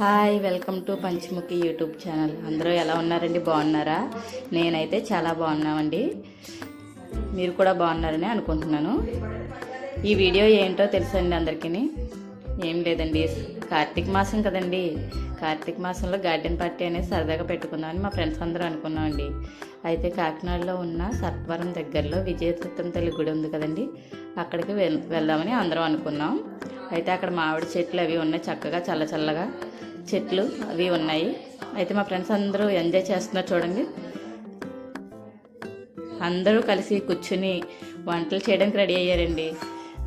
Hi welcome to Panchamukhi YouTube channel. అందరూ ఎలా ఉన్నారండి? బాగున్నారా? నేనైతే చాలా బాగున్నామండి. మీరు కూడా బాగున్నారని అనుకుంటున్నాను. ఈ వీడియో ఏంటో తెలుసండి అందరికీ ఏం లేదండి. కార్తీక మాసం కదండి. కార్తీక మాసంలో గార్డెన్ పార్టీ అనేది సరదాగా పెట్టుకుందామని మా ఫ్రెండ్స్ అందరూ అనుకున్నామండి. అయితే కాకినాడలో ఉన్న సత్వరం దగ్గరలో విజయతత్వం తల్లి గుడి ఉంది కదండి. అక్కడికి వెల్ వెళ్దామని అందరం అనుకున్నాం. అయితే అక్కడ మామిడి చెట్లు అవి ఉన్నాయి చక్కగా చల్ల చల్లగా. చెట్లు అవి ఉన్నాయి. అయితే మా ఫ్రెండ్స్ అందరూ ఎంజాయ్ చేస్తున్నారు చూడండి. అందరూ కలిసి కూర్చుని వంటలు చేయడానికి రెడీ అయ్యారండి.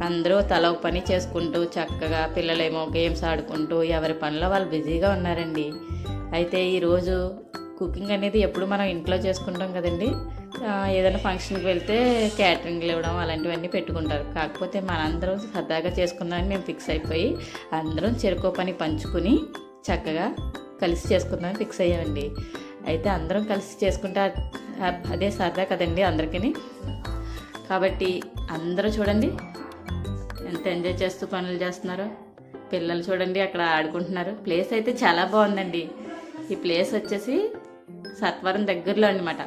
అందరూ తల పని చేసుకుంటూ చక్కగా పిల్లలేమో గేమ్స్ ఆడుకుంటూ ఎవరి పనిలో వాళ్ళు బిజీగా ఉన్నారండి. అయితే ఈరోజు కుకింగ్ అనేది ఎప్పుడు మనం ఇంట్లో చేసుకుంటాం కదండి. ఏదైనా ఫంక్షన్కి వెళ్తే క్యాటరింగ్లు ఇవ్వడం అలాంటివన్నీ పెట్టుకుంటారు. కాకపోతే మనందరం సరదాగా చేసుకుందామని మేము ఫిక్స్ అయిపోయి అందరం చెరుకో పని పంచుకుని చక్కగా కలిసి చేసుకుందామని ఫిక్స్ అయ్యామండి. అయితే అందరం కలిసి చేసుకుంటే అదే సరదా కదండి అందరికీ కాబట్టి అందరూ చూడండి. ఎంత ఎంజాయ్ చేస్తూ పనులు చేస్తున్నారు. పిల్లలు చూడండి అక్కడ ఆడుకుంటున్నారు. ప్లేస్ అయితే చాలా బాగుందండి. ఈ ప్లేస్ వచ్చేసి సత్వరం దగ్గరలో అనమాట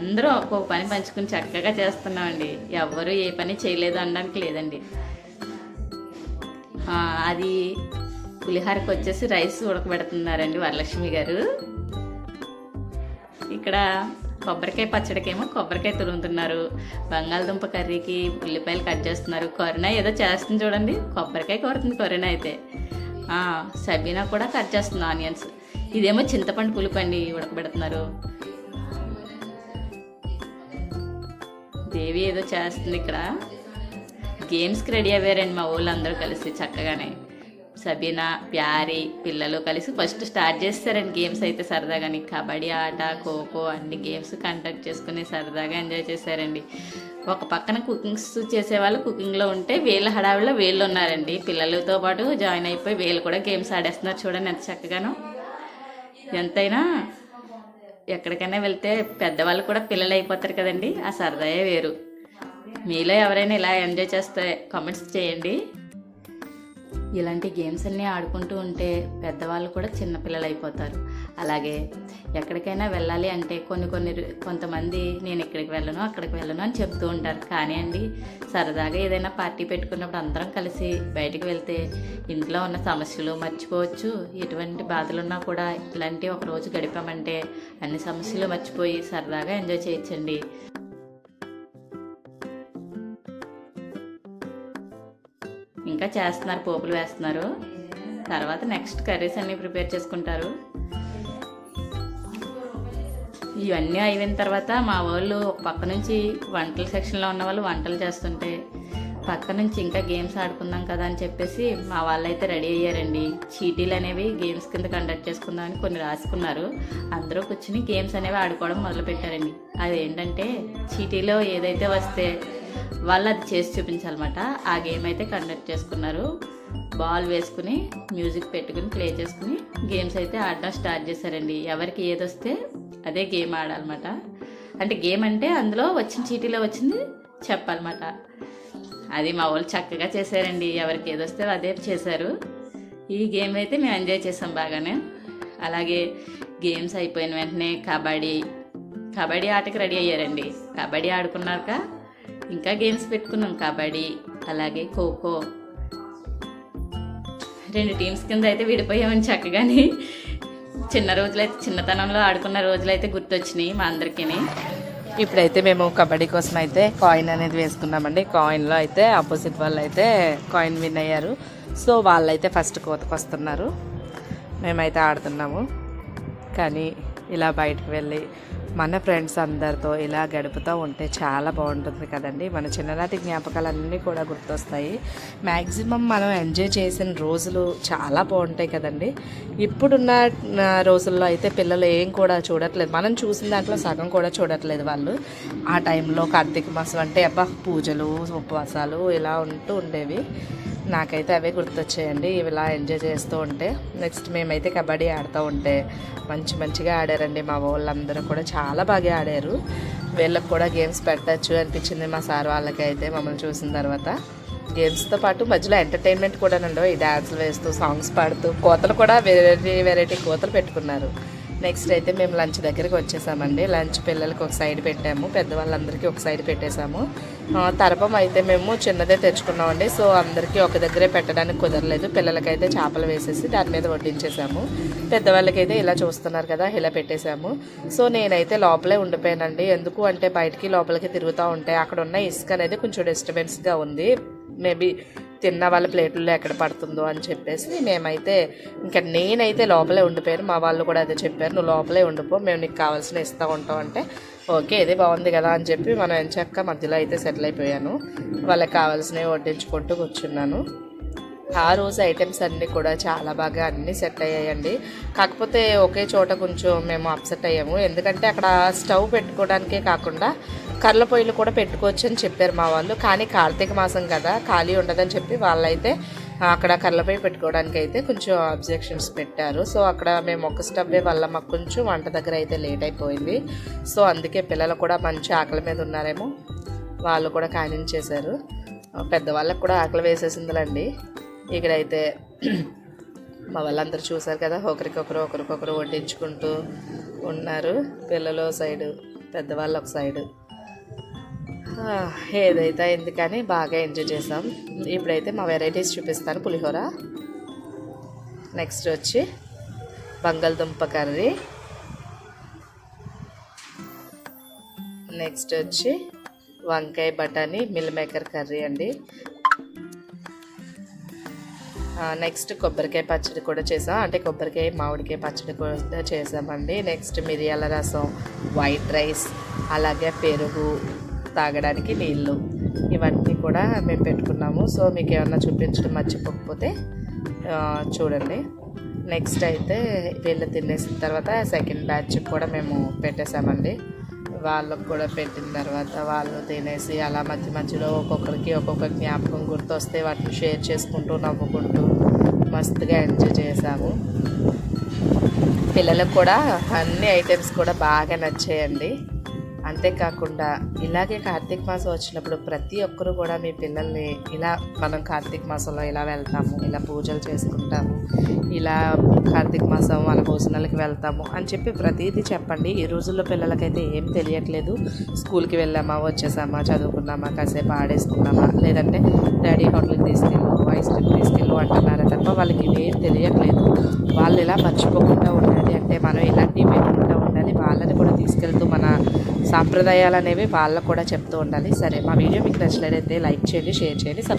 అందరూ ఒక్కొక్క పని పంచుకుని చక్కగా చేస్తున్నామండి. ఎవ్వరూ ఏ పని చేయలేదు అనడానికి లేదండి. అది పులిహోరకి వచ్చేసి రైస్ ఉడకబెడుతున్నారండి వరలక్ష్మి గారు. ఇక్కడ కొబ్బరికాయ పచ్చడికేమో కొబ్బరికాయ తురుముతున్నారు. బంగాళదుంప కర్రీకి ఉల్లిపాయలు కట్ చేస్తున్నారు. కరుణ ఏదో చేస్తుంది చూడండి. కొబ్బరికాయ కోరుతుంది కరుణ అయితే. సబీనా కూడా కట్ చేస్తుంది ఆనియన్స్. ఇదేమో చింతపండు పులుపండి ఉడకబెడుతున్నారు. దేవి ఏదో చేస్తుంది ఇక్కడ. గేమ్స్కి రెడీ అయ్యారండి మా ఊళ్ళందరూ కలిసి చక్కగానే. సబీనా ప్యారీ పిల్లలు కలిసి ఫస్ట్ స్టార్ట్ చేస్తారండి గేమ్స్ అయితే సరదాగాని కబడ్డీ ఆట ఖోఖో అన్ని గేమ్స్ కండక్ట్ చేసుకుని సరదాగా ఎంజాయ్ చేశారండి. ఒక పక్కన కుకింగ్స్ చేసేవాళ్ళు కుకింగ్లో ఉంటే వీళ్ళ హడావిలో వీళ్ళు ఉన్నారండి. పిల్లలతో పాటు జాయిన్ అయిపోయి వీళ్ళు కూడా గేమ్స్ ఆడేస్తున్నారు చూడండి ఎంత చక్కగాను. ఎంతైనా ఎక్కడికైనా వెళ్తే పెద్దవాళ్ళు కూడా పిల్లలు అయిపోతారు కదండి. ఆ సరదాయే వేరు. మీలో ఎవరైనా ఇలా ఎంజాయ్ చేస్తే కామెంట్స్ చేయండి. ఇలాంటి గేమ్స్ అన్నీ ఆడుకుంటూ ఉంటే పెద్దవాళ్ళు కూడా చిన్నపిల్లలు అయిపోతారు. అలాగే ఎక్కడికైనా వెళ్ళాలి అంటే కొన్ని కొన్ని కొంతమంది నేను ఇక్కడికి వెళ్ళను అక్కడికి వెళ్ళను అని చెప్తూ ఉంటారు. కానీ అండి సరదాగా ఏదైనా పార్టీ పెట్టుకున్నప్పుడు అందరం కలిసి బయటకు వెళ్తే ఇంట్లో ఉన్న సమస్యలు మర్చిపోవచ్చు. ఎటువంటి బాధలు ఉన్నా కూడా ఇలాంటి ఒక రోజు గడిపామంటే అన్ని సమస్యలు మర్చిపోయి సరదాగా ఎంజాయ్ చేయొచ్చండి. ఇంకా చేస్తున్నారు పోపులు వేస్తున్నారు. తర్వాత నెక్స్ట్ కర్రీస్ అన్నీ ప్రిపేర్ చేసుకుంటారు. ఇవన్నీ అయిపోయిన తర్వాత మా వాళ్ళు ఒక పక్క నుంచి వంటల సెక్షన్లో ఉన్న వాళ్ళు వంటలు చేస్తుంటే పక్క నుంచి ఇంకా గేమ్స్ ఆడుకుందాం కదా అని చెప్పేసి మా వాళ్ళు అయితే రెడీ అయ్యారండి. చీటీలు అనేవి గేమ్స్ కింద కండక్ట్ చేసుకుందామని కొన్ని రాసుకున్నారు. అందరూ కూర్చుని గేమ్స్ అనేవి ఆడుకోవడం మొదలుపెట్టారండి. అదేంటంటే అది ఏంటంటే చీటీలో ఏదైతే వస్తే వాళ్ళు అది చేసి చూపించాలన్నమాట. ఆ గేమ్ అయితే కండక్ట్ చేసుకున్నారు. బాల్ వేసుకుని మ్యూజిక్ పెట్టుకుని ప్లే చేసుకుని గేమ్స్ అయితే ఆడడం స్టార్ట్ చేశారండి. ఎవరికి ఏది వస్తే అదే గేమ్ ఆడాలన్నమాట. అంటే గేమ్ అంటే అందులో వచ్చిన చీటీలో వచ్చింది చెప్పాలన్నమాట. అది మా వాళ్ళు చక్కగా చేశారండి. ఎవరికి ఏది వస్తే అదే చేశారు. ఈ గేమ్ అయితే మేము ఎంజాయ్ చేసాం బాగానే. అలాగే గేమ్స్ అయిపోయిన వెంటనే కబడ్డీ. కబడ్డీ ఆటకి రెడీ అయ్యారండి. కబడ్డీ ఆడుకున్నాక ఇంకా గేమ్స్ పెట్టుకున్నాం కబడ్డీ అలాగే ఖోఖో. రెండు టీమ్స్ కింద అయితే విడిపోయామని చక్కగాని. చిన్న రోజులైతే చిన్నతనంలో ఆడుకున్న రోజులైతే గుర్తొచ్చినాయి మా అందరికీ ఇప్పుడైతే మేము కబడ్డీ కోసం అయితే కాయిన్ అనేది వేసుకున్నామండి. కాయిన్లో అయితే ఆపోజిట్ వాళ్ళు అయితే కాయిన్ విన్ అయ్యారు. సో వాళ్ళైతే ఫస్ట్ కోతకు వస్తున్నారు. మేమైతే ఆడుతున్నాము. కానీ ఇలా బయటకు వెళ్ళి మన ఫ్రెండ్స్ అందరితో ఇలా గడుపుతూ ఉంటే చాలా బాగుంటుంది కదండి. మన చిన్ననాటి జ్ఞాపకాలన్నీ కూడా గుర్తొస్తాయి. మ్యాక్సిమం మనం ఎంజాయ్ చేసిన రోజులు చాలా బాగుంటాయి కదండి. ఇప్పుడున్న రోజుల్లో అయితే పిల్లలు ఏం కూడా చూడట్లేదు. మనం చూసిన దాంట్లో సగం కూడా చూడట్లేదు వాళ్ళు. ఆ టైంలో కార్తీక మాసం అంటే అబ్బా పూజలు ఉపవాసాలు ఇలా ఉంటూ ఉండేవి. నాకైతే అవే గుర్తొచ్చాయండి. ఇవి ఇలా ఎంజాయ్ చేస్తూ ఉంటే నెక్స్ట్ మేమైతే కబడ్డీ ఆడుతూ ఉంటే మంచి మంచిగా ఆడారండి మా వాళ్ళందరూ కూడా చాలా చాలా బాగా ఆడారు. వీళ్ళకి కూడా గేమ్స్ పెట్టచ్చు అనిపించింది మా సార్ వాళ్ళకి అయితే మమ్మల్ని చూసిన తర్వాత. గేమ్స్తో పాటు మధ్యలో ఎంటర్టైన్మెంట్ కూడా ఉండవు ఈ డ్యాన్స్లు వేస్తూ సాంగ్స్ పాడుతూ కోతలు కూడా వెరైటీ వెరైటీ కోతలు పెట్టుకున్నారు. నెక్స్ట్ అయితే మేము లంచ్ దగ్గరికి వచ్చేసామండి. లంచ్ పిల్లలకి ఒక సైడ్ పెట్టాము పెద్దవాళ్ళందరికీ ఒక సైడ్ పెట్టేశాము. తరపం అయితే మేము చిన్నదే తెచ్చుకున్నామండి. సో అందరికీ ఒక దగ్గరే పెట్టడానికి కుదరలేదు. పిల్లలకైతే చేపలు వేసేసి దాని మీద వడ్డించేసాము. పెద్దవాళ్ళకైతే ఇలా చూస్తున్నారు కదా ఇలా పెట్టేశాము. సో నేనైతే లోపలే ఉండిపోయానండి. ఎందుకు అంటే బయటికి లోపలికి తిరుగుతూ ఉంటే అక్కడ ఉన్న ఇసుక అనేది కొంచెం డిస్టర్బెన్స్గా ఉంది. మేబీ తిన్న వాళ్ళ ప్లేట్లలో ఎక్కడ పడుతుందో అని చెప్పేసి మేమైతే ఇంకా నేనైతే లోపలే ఉండిపోయాను. మా వాళ్ళు కూడా అదే చెప్పారు నువ్వు లోపలే ఉండిపో మేము నీకు కావాల్సిన ఇస్తూ ఉంటాం అంటే ఓకే ఇది బాగుంది కదా అని చెప్పి మనం ఎంచక్క మధ్యలో అయితే సెటిల్ అయిపోయాను. వాళ్ళకి కావాల్సినవి వడ్డించుకుంటూ కూర్చున్నాను. ఆ రోజు ఐటమ్స్ అన్నీ కూడా చాలా బాగా అన్నీ సెట్ అయ్యాయండి. కాకపోతే ఒకే చోట కొంచెం మేము అప్సెట్ అయ్యాము. ఎందుకంటే అక్కడ స్టవ్ పెట్టుకోవడానికే కాకుండా కర్ల పొయ్యిలు కూడా పెట్టుకోవచ్చు అని చెప్పారు మా వాళ్ళు. కానీ కార్తీక మాసం కదా ఖాళీ ఉండదని చెప్పి వాళ్ళైతే అక్కడ కర్లపై పొయ్యి పెట్టుకోవడానికి అయితే కొంచెం అబ్జెక్షన్స్ పెట్టారు. సో అక్కడ మేము ఒక స్టవ్వే వల్ల మాకు కొంచెం వంట దగ్గర అయితే లేట్ అయిపోయింది. సో అందుకే పిల్లలు కూడా మంచి ఆకలి మీద ఉన్నారేమో వాళ్ళు కూడా కానించేశారు పెద్దవాళ్ళకి కూడా ఆకలి వేసేసిందిలండి. ఇక్కడైతే మా వాళ్ళందరూ చూశారు కదా ఒకరికొకరు ఒకరికొకరు వడ్డించుకుంటూ ఉన్నారు. పిల్లలు సైడు పెద్దవాళ్ళు ఒక సైడు. ఏదైతే అయింది కానీ బాగా ఎంజాయ్ చేసాం. ఇప్పుడైతే మా వెరైటీస్ చూపిస్తాను. పులిహోర. నెక్స్ట్ వచ్చి బంగాళదుంప కర్రీ. నెక్స్ట్ వచ్చి వంకాయ బఠానీ మిల్ మేకర్ కర్రీ అండి. నెక్స్ట్ కొబ్బరికాయ పచ్చడి కూడా చేసాం. అంటే కొబ్బరికాయ మామిడికాయ పచ్చడి కూడా చేసామండి. నెక్స్ట్ మిరియాల రసం వైట్ రైస్ అలాగే పెరుగు తాగడానికి నీళ్ళు ఇవన్నీ కూడా మేము పెట్టుకున్నాము. సో మీకు ఏమన్నా చూపించడం మర్చిపోకపోతే చూడండి. నెక్స్ట్ అయితే వీళ్ళు తినేసిన తర్వాత సెకండ్ బ్యాచ్ కూడా మేము పెట్టేసామండి వాళ్ళకు కూడా పెట్టిన తర్వాత వాళ్ళు తినేసి అలా మధ్య మధ్యలో ఒక్కొక్కరికి ఒక్కొక్క జ్ఞాపకం గుర్తొస్తే వాటిని షేర్ చేసుకుంటూ నవ్వుకుంటూ మస్తుగా ఎంజాయ్ చేసాము పిల్లలకు కూడా అన్ని ఐటమ్స్ కూడా బాగా నచ్చాయండి. అంతేకాకుండా ఇలాగే కార్తీక మాసం వచ్చినప్పుడు ప్రతి ఒక్కరు కూడా మీ పిల్లల్ని ఇలా మనం కార్తీక మాసంలో ఇలా వెళ్తాము ఇలా పూజలు చేసుకుంటాము ఇలా కార్తీక మాసం వాళ్ళ భోజనాలకి వెళ్తాము అని చెప్పి ప్రతిదీ చెప్పండి. ఈ రోజుల్లో పిల్లలకైతే ఏం తెలియట్లేదు. స్కూల్కి వెళ్ళామా వచ్చేసామా చదువుకున్నామా కాసేపు ఆడేసుకున్నామా లేదంటే డాడీ హోటల్కి తీసుకెళ్ళు ఐస్ క్రీమ్ తీసుకెళ్ళు అంటున్నారా తప్ప వాళ్ళకి ఇవేం తెలియట్లేదు. వాళ్ళు ఇలా మర్చిపోకుండా ఉండాలి అంటే మనం ఇలాంటివి ఉండాలి వాళ్ళని కూడా తీసుకెళ్తూ మన సాంప్రదాయాలు అనేవి వాళ్ళకు కూడా చెప్తూ ఉండాలి. సరే మా వీడియో మీకు నచ్చినట్లయితే లైక్ చేయండి షేర్ చేయండి సబ్స్క్రైబ్